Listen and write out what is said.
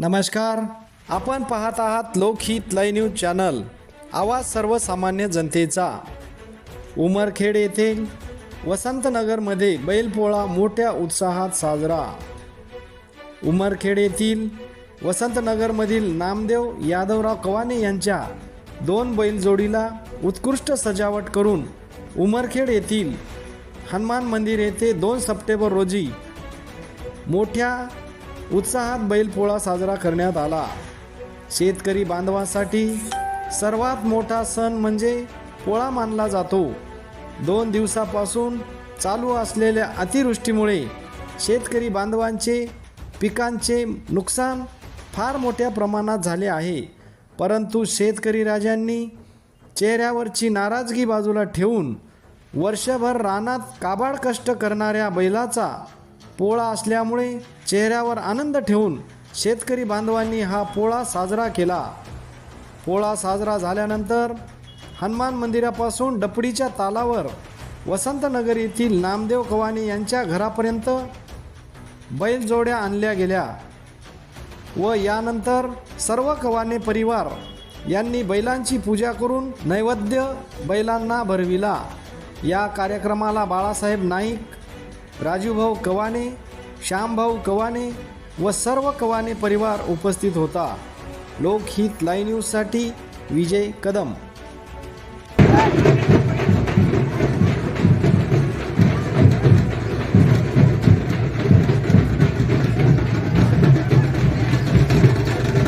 नमस्कार. आपण पाहत आहात लोकहित लय न्यूज चॅनल. आवाज सर्वसामान्य जनतेचा. उमरखेड येथे वसंतनगरमध्ये बैलपोळा मोठ्या उत्साहात साजरा. उमरखेड येथील वसंतनगरमधील नामदेव यादवराव कवाने यांच्या दोन बैलजोडीला उत्कृष्ट सजावट करून उमरखेड येथील हनुमान मंदिर येथे दोन सप्टेंबर रोजी मोठ्या उत्साहात बैलपोळा साजरा करण्यात आला. शेतकरी बांधवांसाठी सर्वात मोठा सण म्हणजे पोळा मानला जातो. दोन दिवसापासून चालू असलेल्या अतिवृष्टीमुळे शेतकरी बांधवांचे पिकांचे नुकसान फार मोठ्या प्रमाणात झाले आहे. परंतु शेतकरी राजांनी चेहऱ्यावरची नाराजगी बाजूला ठेवून वर्षभर रानात काबाड कष्ट करणाऱ्या बैलाचा पोळा असल्यामुळे चेहऱ्यावर आनंद ठेवून शेतकरी बांधवांनी हा पोळा साजरा केला. पोळा साजरा झाल्यानंतर हनुमान मंदिरापासून डपडीच्या तालावर वसंतनगर येथील नामदेव कवानी यांच्या घरापर्यंत बैलजोड्या आणल्या गेल्या व यानंतर सर्व कवाने परिवार यांनी बैलांची पूजा करून नैवेद्य बैलांना भरविला. या कार्यक्रमाला बाळासाहेब नाईक राजूभाऊ कवाने श्यामभाऊ कवाने व सर्व कवाने परिवार उपस्थित होता. लोकहित लाईव्ह न्यूजसाठी विजय कदम.